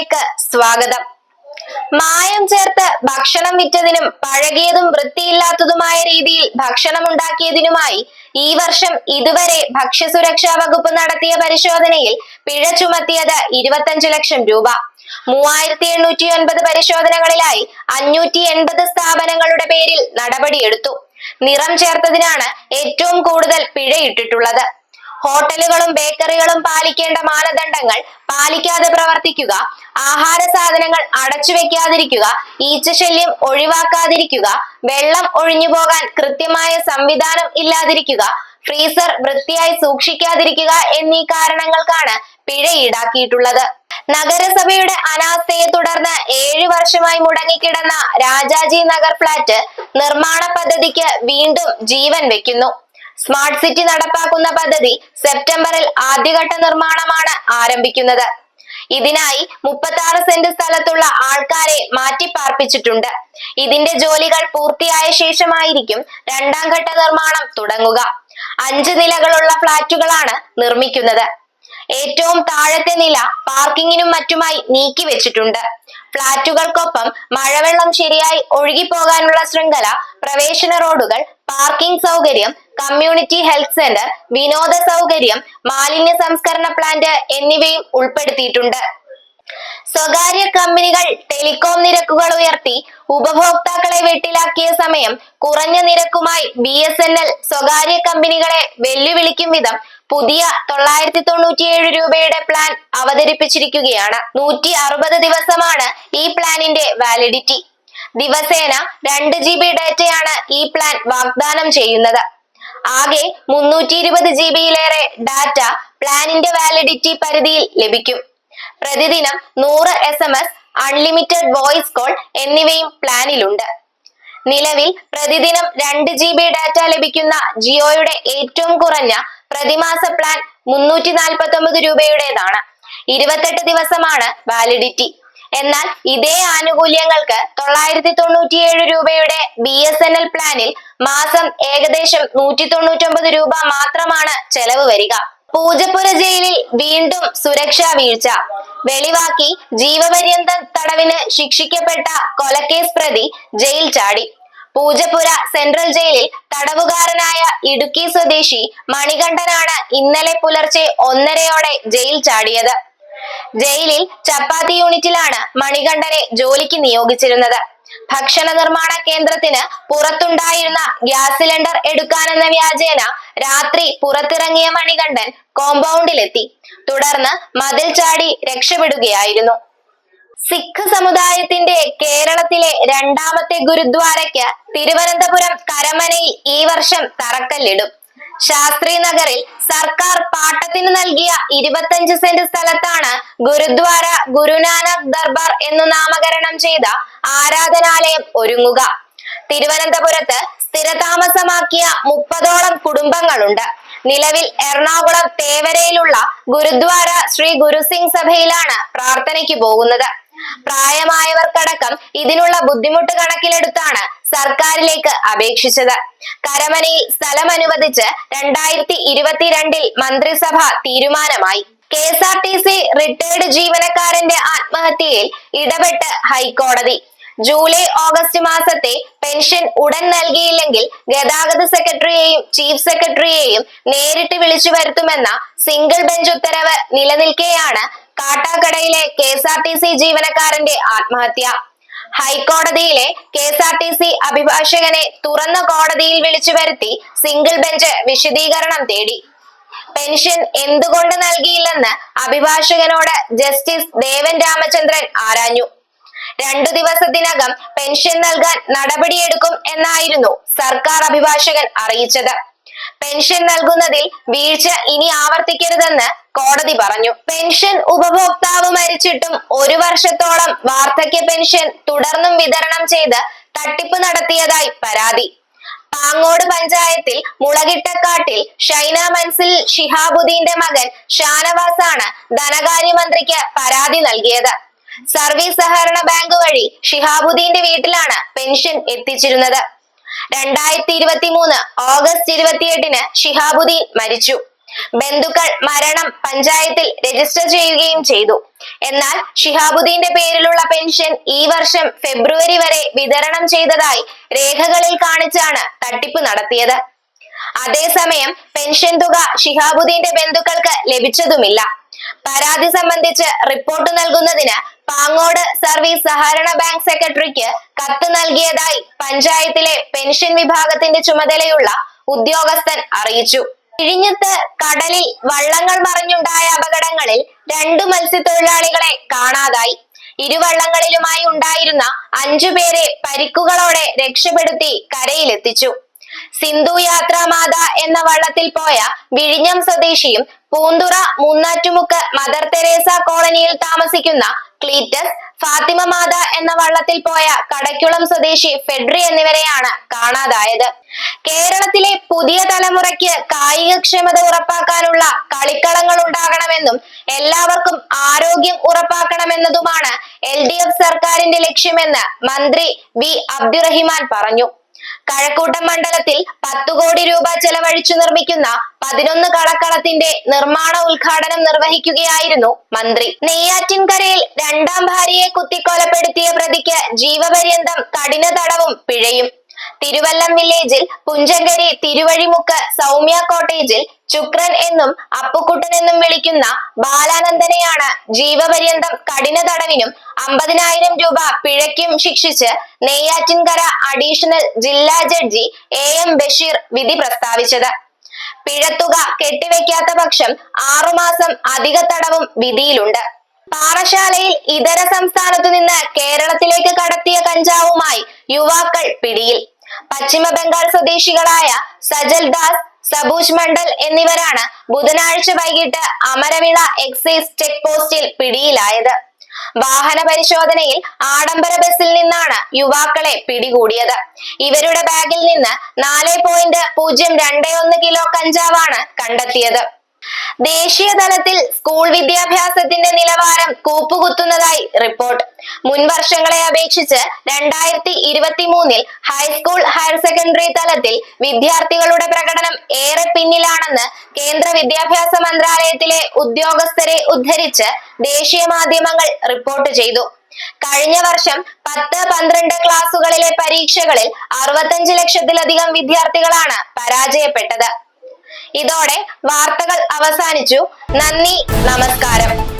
വാർത്തകളിലേക്ക് സ്വാഗതം. മായം ചേർത്ത് ഭക്ഷണം വിറ്റതിനും പഴകിയതും വൃത്തിയില്ലാത്തതുമായ രീതിയിൽ ഭക്ഷണം ഉണ്ടാക്കിയതിനുമായി ഈ വർഷം ഇതുവരെ ഭക്ഷ്യസുരക്ഷാ വകുപ്പ് നടത്തിയ പരിശോധനയിൽ പിഴ ചുമത്തിയത് ഇരുപത്തഞ്ച് ലക്ഷം രൂപ. മൂവായിരത്തി എണ്ണൂറ്റി ഒൻപത് പരിശോധനകളിലായി അഞ്ഞൂറ്റി എൺപത് സ്ഥാപനങ്ങളുടെ പേരിൽ നടപടിയെടുത്തു. നിറം ചേർത്തതിനാണ് ഏറ്റവും കൂടുതൽ പിഴയിട്ടിട്ടുള്ളത്. ഹോട്ടലുകളും ബേക്കറികളും പാലിക്കേണ്ട മാനദണ്ഡങ്ങൾ പാലിക്കാതെ പ്രവർത്തിക്കുക. ആഹാര സാധനങ്ങൾ അടച്ചു വെക്കാതിരിക്കുക. ഈച്ചശല്യം ഒഴിവാക്കാതിരിക്കുക. വെള്ളം ഒഴിഞ്ഞു പോകാൻ കൃത്യമായ സംവിധാനം ഇല്ലാതിരിക്കുക. ഫ്രീസർ വൃത്തിയായി സൂക്ഷിക്കാതിരിക്കുക എന്നീ കാരണങ്ങൾക്കാണ് പിഴ ഈടാക്കിയിട്ടുള്ളത്. നഗരസഭയുടെ അനാസ്ഥയെ തുടർന്ന് ഏഴു വർഷമായി മുടങ്ങിക്കിടന്ന രാജാജി നഗർ ഫ്ളാറ്റ് നിർമ്മാണ പദ്ധതിക്ക് വീണ്ടും ജീവൻ വെക്കുന്നു. സ്മാർട്ട് സിറ്റി നടപ്പാക്കുന്ന പദ്ധതി സെപ്റ്റംബറിൽ ആദ്യഘട്ട നിർമ്മാണമാണ് ആരംഭിക്കുന്നത്. ഇതിനായി മുപ്പത്തി ആറ് സെന്റ് സ്ഥലത്തുള്ള ആൾക്കാരെ മാറ്റിപ്പാർപ്പിച്ചിട്ടുണ്ട്. ഇതിന്റെ ജോലികൾ പൂർത്തിയായ ശേഷമായിരിക്കും രണ്ടാം ഘട്ട നിർമ്മാണം തുടങ്ങുക. അഞ്ച് നിലകളുള്ള ഫ്ളാറ്റുകളാണ് നിർമ്മിക്കുന്നത്. ഏറ്റവും താഴത്തെ നില പാർക്കിങ്ങിനും മറ്റുമായി നീക്കി വെച്ചിട്ടുണ്ട്. ഫ്ളാറ്റുകൾക്കൊപ്പം മഴവെള്ളം ശരിയായി ഒഴുകിപ്പോകാനുള്ള ശൃംഖല പ്രവേശന റോഡുകൾ പാർക്കിംഗ് സൗകര്യം കമ്മ്യൂണിറ്റി ഹെൽത്ത് സെന്റർ വിനോദ സൗകര്യം മാലിന്യ സംസ്കരണ പ്ലാന്റ് എന്നിവയും ഉൾപ്പെടുത്തിയിട്ടുണ്ട്. സ്വകാര്യ കമ്പനികൾ ടെലികോം നിരക്കുകൾ ഉയർത്തി ഉപഭോക്താക്കളെ വെട്ടിലാക്കിയ സമയം കുറഞ്ഞ നിരക്കുമായി ബി എസ് എൻ എൽ സ്വകാര്യ കമ്പനികളെ വെല്ലുവിളിക്കും വിധം പുതിയ തൊള്ളായിരത്തി തൊണ്ണൂറ്റിയേഴ് രൂപയുടെ പ്ലാൻ അവതരിപ്പിച്ചിരിക്കുകയാണ്. നൂറ്റി അറുപത് ദിവസമാണ് ഈ പ്ലാനിന്റെ വാലിഡിറ്റി. ദിവസേന രണ്ട് ജി ബി ഡാറ്റയാണ് ഈ പ്ലാൻ വാഗ്ദാനം ചെയ്യുന്നത്. ആകെ മുന്നൂറ്റി ഇരുപത് ജി ബിയിലേറെ ഡാറ്റ പ്ലാനിന്റെ വാലിഡിറ്റി പരിധിയിൽ ലഭിക്കും. പ്രതിദിനം നൂറ് S M S unlimited voice call എന്നിവയും പ്ലാനിലുണ്ട് നിലവിൽ പ്രതിദിനം രണ്ട് ജി ബി ഡാറ്റ ലഭിക്കുന്ന ജിയോയുടെ ഏറ്റവും കുറഞ്ഞ പ്രതിമാസ പ്ലാൻ മുന്നൂറ്റി നാൽപ്പത്തി ഒമ്പത് രൂപയുടേതാണ്. ഇരുപത്തെട്ട് ദിവസമാണ് വാലിഡിറ്റി എന്നാൽ ഇതേ ആനുകൂല്യങ്ങൾക്ക് തൊള്ളായിരത്തി തൊണ്ണൂറ്റിയേഴ് രൂപയുടെ ബി എസ് എൻ എൽ പ്ലാനിൽ മാസം ഏകദേശം നൂറ്റി തൊണ്ണൂറ്റൊമ്പത് രൂപ മാത്രമാണ് ചെലവ് വരിക. പൂജപ്പുര ജയിലിൽ വീണ്ടും സുരക്ഷാ വീഴ്ച. വെളിവാക്കി ജീവപര്യന്ത തടവിന് ശിക്ഷിക്കപ്പെട്ട കൊലക്കേസ് പ്രതി ജയിൽ ചാടി. പൂജപ്പുര സെൻട്രൽ ജയിലിൽ തടവുകാരനായ ഇടുക്കി സ്വദേശി മണികണ്ഠനാണ് ഇന്നലെ പുലർച്ചെ ഒന്നരയോടെ ജയിൽ ചാടിയത്. ജയിലിൽ ചപ്പാത്തി യൂണിറ്റിലാണ് മണികണ്ഠനെ ജോലിക്ക് നിയോഗിച്ചിരുന്നത്. ഭക്ഷണ നിർമ്മാണ കേന്ദ്രത്തിന് പുറത്തുണ്ടായിരുന്ന ഗ്യാസ് സിലിണ്ടർ എടുക്കാനെന്ന വ്യാജേന രാത്രി പുറത്തിറങ്ങിയ മണികണ്ഠൻ കോമ്പൗണ്ടിലെത്തി. തുടർന്ന് മതിൽ ചാടി രക്ഷപ്പെടുകയായിരുന്നു. സിഖ് സമുദായത്തിന്റെ കേരളത്തിലെ രണ്ടാമത്തെ ഗുരുദ്വാരയ്ക്ക് തിരുവനന്തപുരം കരമനയിൽ ഈ വർഷം തറക്കല്ലിടും. ശാസ്ത്രി നഗറിൽ സർക്കാർ പാട്ടത്തിന് നൽകിയ ഇരുപത്തഞ്ച് സെന്റ് സ്ഥലത്താണ് ഗുരുദ്വാര ഗുരുനാനക് ദർബാർ എന്നു നാമകരണം ചെയ്ത ആരാധനാലയം ഒരുങ്ങുക. തിരുവനന്തപുരത്ത് സ്ഥിരതാമസമാക്കിയ മുപ്പതോളം കുടുംബങ്ങളുണ്ട്. നിലവിൽ എറണാകുളം തേവരയിലുള്ള ഗുരുദ്വാര ശ്രീ ഗുരുസിംഗ് സഭയിലാണ് പ്രാർത്ഥനയ്ക്ക് പോകുന്നത്. പ്രായമായവർക്കടക്കം ഇതിനുള്ള ബുദ്ധിമുട്ട് കണക്കിലെടുത്താണ് സർക്കാരിലേക്ക് അപേക്ഷിച്ചത്. കരമനയിൽ സ്ഥലം അനുവദിച്ച് രണ്ടായിരത്തി ഇരുപത്തിരണ്ടിൽ മന്ത്രിസഭ തീരുമാനമായി. K S R T C retired ജീവനക്കാരന്റെ ആത്മഹത്യയിൽ ഇടപെട്ട് ഹൈക്കോടതി. ജൂലൈ ഓഗസ്റ്റ് മാസത്തെ പെൻഷൻ ഉടൻ നൽകിയില്ലെങ്കിൽ ഗതാഗത സെക്രട്ടറിയെയും ചീഫ് സെക്രട്ടറിയെയും നേരിട്ട് വിളിച്ചു വരുത്തുമെന്ന സിംഗിൾ ബെഞ്ച് ഉത്തരവ് നിലനിൽക്കെയാണ് കാട്ടാക്കടയിലെ K S R T C ജീവനക്കാരന്റെ ആത്മഹത്യ. ഹൈക്കോടതിയിലെ K S R T C അഭിഭാഷകനെ തുറന്ന കോടതിയിൽ വിളിച്ചു വരുത്തി സിംഗിൾ ബെഞ്ച് വിശദീകരണം തേടി. പെൻഷൻ എന്തുകൊണ്ട് നൽകിയില്ലെന്ന് അഭിഭാഷകനോട് ജസ്റ്റിസ് ദേവൻ രാമചന്ദ്രൻ ആരാഞ്ഞു. രണ്ടു ദിവസത്തിനകം പെൻഷൻ നൽകാൻ നടപടിയെടുക്കും എന്നായിരുന്നു സർക്കാർ അഭിഭാഷകൻ അറിയിച്ചത്. പെൻഷൻ നൽകുന്നതിൽ വീഴ്ച ഇനി ആവർത്തിക്കരുതെന്ന് കോടതി പറഞ്ഞു. പെൻഷൻ ഉപഭോക്താവ് മരിച്ചിട്ടും ഒരു വർഷത്തോളം വാർദ്ധക്യ പെൻഷൻ തുടർന്നും വിതരണം ചെയ്ത് തട്ടിപ്പ് നടത്തിയതായി പരാതി. പാങ്ങോട് പഞ്ചായത്തിൽ മുളകിട്ടക്കാട്ടിൽ ഷൈന മൻസിൽ ഷിഹാബുദ്ദീന്റെ മകൻ ഷാനവാസാണ് ധനകാര്യമന്ത്രിക്ക് പരാതി നൽകിയത്. സർവീസ് സഹകരണ ബാങ്ക് വഴി ഷിഹാബുദ്ദീന്റെ വീട്ടിലാണ് പെൻഷൻ എത്തിച്ചിരുന്നത്. രണ്ടായിരത്തി ഇരുപത്തി മൂന്ന് ഓഗസ്റ്റ് ഇരുപത്തിയെട്ടിന് ഷിഹാബുദ്ദീൻ മരിച്ചു. ബന്ധുക്കൾ മരണം പഞ്ചായത്തിൽ രജിസ്റ്റർ ചെയ്യുകയും ചെയ്തു. എന്നാൽ ഷിഹാബുദ്ദീന്റെ പേരിലുള്ള പെൻഷൻ ഈ വർഷം ഫെബ്രുവരി വരെ വിതരണം ചെയ്തതായി രേഖകളിൽ കാണിച്ചാണ് തട്ടിപ്പ് നടത്തിയത്. അതേസമയം പെൻഷൻ തുക ഷിഹാബുദ്ദീന്റെ ബന്ധുക്കൾക്ക് ലഭിച്ചതുമില്ല. പരാതി സംബന്ധിച്ച് റിപ്പോർട്ട് നൽകുന്നതിന് പാങ്ങോട് സർവീസ് സഹകരണ ബാങ്ക് സെക്രട്ടറിക്ക് കത്ത് നൽകിയതായി പഞ്ചായത്തിലെ പെൻഷൻ വിഭാഗത്തിന്റെ ചുമതലയുള്ള ഉദ്യോഗസ്ഥൻ അറിയിച്ചു. ഇഴിഞ്ഞത്ത് കടലിൽ വള്ളങ്ങൾ മറിഞ്ഞുണ്ടായ അപകടങ്ങളിൽ രണ്ടു മത്സ്യത്തൊഴിലാളികളെ കാണാതായി. ഇരുവള്ളങ്ങളിലുമായി ഉണ്ടായിരുന്ന അഞ്ചു പേരെ പരിക്കുകളോടെ രക്ഷപ്പെടുത്തി കരയിലെത്തിച്ചു. സിന്ധു യാത്രാമാത എന്ന വള്ളത്തിൽ പോയ വിഴിഞ്ഞം സ്വദേശിയും പൂന്തുറ മുന്നാറ്റുമുക്ക് മദർ തെരേസ കോളനിയിൽ താമസിക്കുന്ന ക്ലീറ്റസ് ഫാത്തിമ മാത എന്ന വള്ളത്തിൽ പോയ കടയ്ക്കുളം സ്വദേശി ഫെഡ്രി എന്നിവരെയാണ് കാണാതായത്. കേരളത്തിലെ പുതിയ തലമുറയ്ക്ക് കായികക്ഷമത ഉറപ്പാക്കാനുള്ള കളിക്കളങ്ങൾ ഉണ്ടാകണമെന്നും എല്ലാവർക്കും ആരോഗ്യം ഉറപ്പാക്കണമെന്നതുമാണ് എൽ സർക്കാരിന്റെ ലക്ഷ്യമെന്ന് മന്ത്രി വി അബ്ദുറഹിമാൻ പറഞ്ഞു. കഴക്കൂട്ടം മണ്ഡലത്തിൽ പത്തു കോടി രൂപ ചെലവഴിച്ചു നിർമ്മിക്കുന്ന പതിനൊന്ന് കളക്കളത്തിന്റെ നിർമ്മാണ ഉദ്ഘാടനം നിർവഹിക്കുകയായിരുന്നു മന്ത്രി. നെയ്യാറ്റിൻകരയിൽ രണ്ടാം ഭാര്യയെ കുത്തിക്കൊലപ്പെടുത്തിയ പ്രതിക്ക് ജീവപര്യന്തം കഠിന തടവും പിഴയും. തിരുവല്ലം വില്ലേജിൽ പുഞ്ചങ്കരി തിരുവഴിമുക്ക് സൗമ്യ കോട്ടേജിൽ ശുക്രൻ എന്നും അപ്പുക്കുട്ടൻ എന്നും വിളിക്കുന്ന ബാലാനന്ദനെയാണ് ജീവപര്യന്തം കഠിന തടവിനും അമ്പതിനായിരം രൂപ പിഴയ്ക്കും ശിക്ഷിച്ച് നെയ്യാറ്റിൻകര അഡീഷണൽ ജില്ലാ ജഡ്ജി എ എം ബഷീർ വിധി പ്രസ്താവിച്ചത്. പിഴത്തുക കെട്ടിവെക്കാത്ത പക്ഷം ആറുമാസം അധിക തടവും വിധിയിലുണ്ട്. പാറശാലയിൽ ഇതര സംസ്ഥാനത്തു നിന്ന് കേരളത്തിലേക്ക് കടത്തിയ കഞ്ചാവുമായി യുവാക്കൾ പിടിയിൽ. പശ്ചിമ ബംഗാൾ സ്വദേശികളായ സജൽ ദാസ് സബൂജ് മണ്ഡൽ എന്നിവരാണ് ബുധനാഴ്ച വൈകിട്ട് അമരവിള എക്സൈസ് ചെക്ക് പോസ്റ്റിൽ പിടിയിലായത്. വാഹന പരിശോധനയിൽ ആഡംബര ബസ്സിൽ നിന്നാണ് യുവാക്കളെ പിടികൂടിയത്. ഇവരുടെ ബാഗിൽ നിന്ന് നാല് പോയിന്റ് പൂജ്യം രണ്ട് ഒന്ന് കിലോ കഞ്ചാവാണ് കണ്ടെത്തിയത്. ദേശീയ തലത്തിൽ സ്കൂൾ വിദ്യാഭ്യാസത്തിന്റെ നിലവാരം കൂപ്പുകുത്തുന്നതായി റിപ്പോർട്ട്. മുൻ വർഷങ്ങളെ അപേക്ഷിച്ച് രണ്ടായിരത്തി ഇരുപത്തി മൂന്നിൽ ഹൈസ്കൂൾ ഹയർ സെക്കൻഡറി തലത്തിൽ വിദ്യാർത്ഥികളുടെ പ്രകടനം ഏറെ പിന്നിലാണെന്ന് കേന്ദ്ര വിദ്യാഭ്യാസ മന്ത്രാലയത്തിലെ ഉദ്യോഗസ്ഥരെ ഉദ്ധരിച്ച് ദേശീയ മാധ്യമങ്ങൾ റിപ്പോർട്ട് ചെയ്തു. കഴിഞ്ഞ വർഷം പത്ത് പന്ത്രണ്ട് ക്ലാസുകളിലെ പരീക്ഷകളിൽ അറുപത്തഞ്ച് ലക്ഷത്തിലധികം വിദ്യാർത്ഥികളാണ് പരാജയപ്പെട്ടത്. ഇതോടെ വാർത്തകൾ അവസാനിച്ചു. നന്ദി നമസ്കാരം.